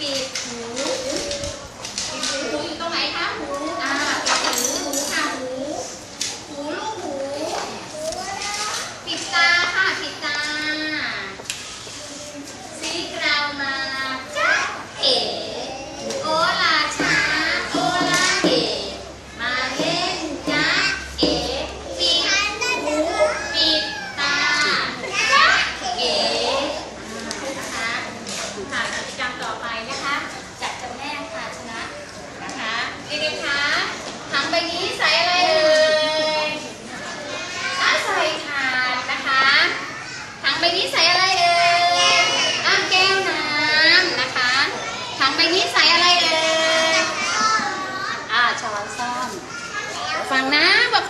比图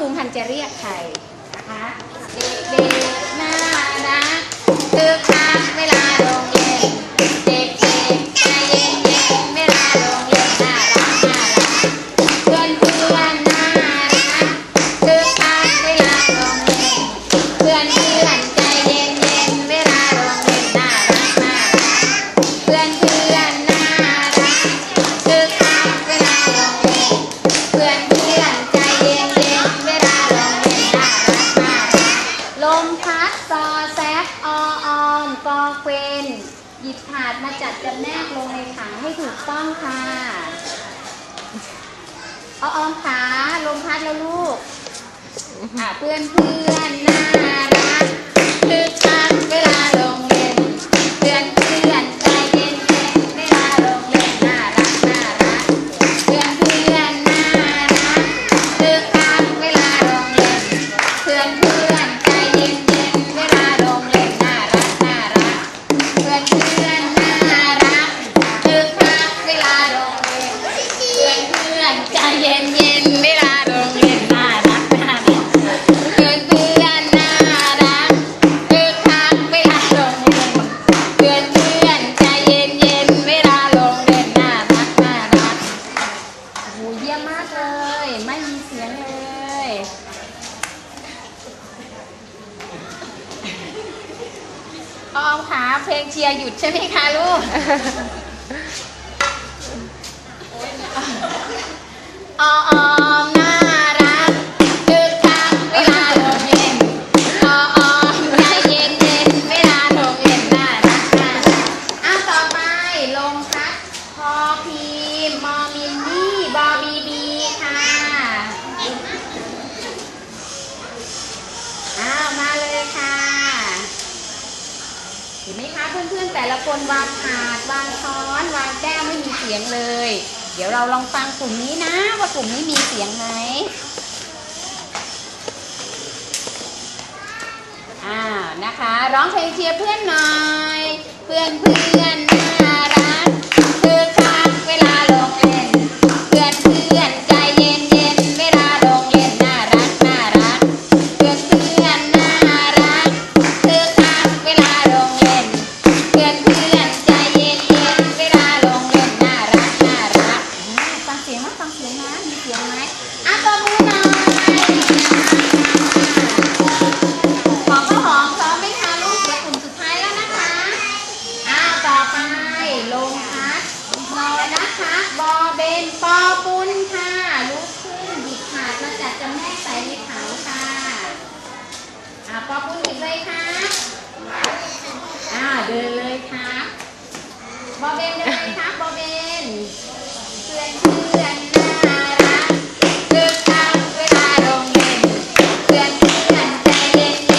ภูมิพันธ์จะเรียกใครนะคะเด็กๆหน้ารักตึกทักเวลาโรงเรียนเด็ก จัดจำแนกลงในถังให้ถูกต้องค่ะอออมขาลมพัดแล้วลูก อ่เพื่อนเพื่อนน่ารักคือทักเวลาลง อมค่ะเพลงเชียร์หยุดใช่ไหมคะลูก ห็นไหมคะเพื่อนๆแต่ละคนวางถาดวางช้อน วางแก้วไม่มีเสียงเลย เดี๋ยวเราลองฟังกลุ่มนี้นะ ว่ากลุ่มนี้มีเสียงไหมอ่านะคะ ร้องเพลงเชียร์เพื่อนหน่อย เพื่อนเพื่อนนะ เดิเลยครับบอเบนเดินเลยครับบอเบนเพื่อนเพื่อนน่ารักเดินตามเวลาโรงเรียนเพื่อนเพื่อนใจเย็น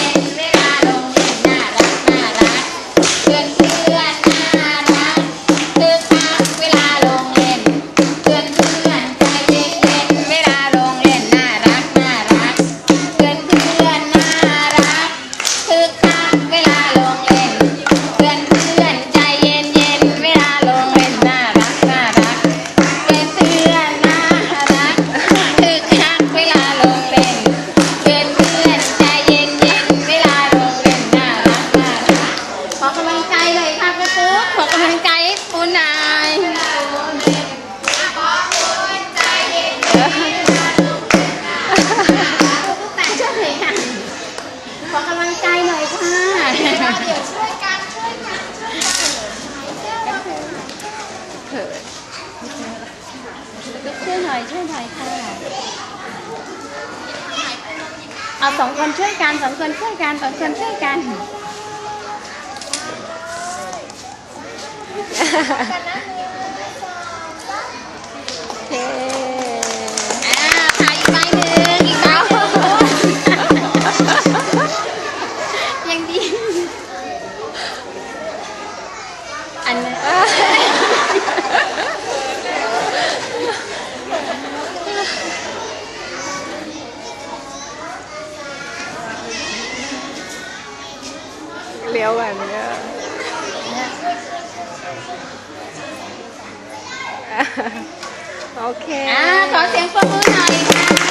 เดี๋ยวช่วยกันช่วยกันช่วยกันเถิดช่วยหน่อยช่วยหน่อยค่ะเอาสองคนช่วยกันสองคนช่วยกันสองคนช่วยกันโอเค ดียวกันเนี้ยโอเค อ่าขอเสียงปรบมือหน่อยค่ะ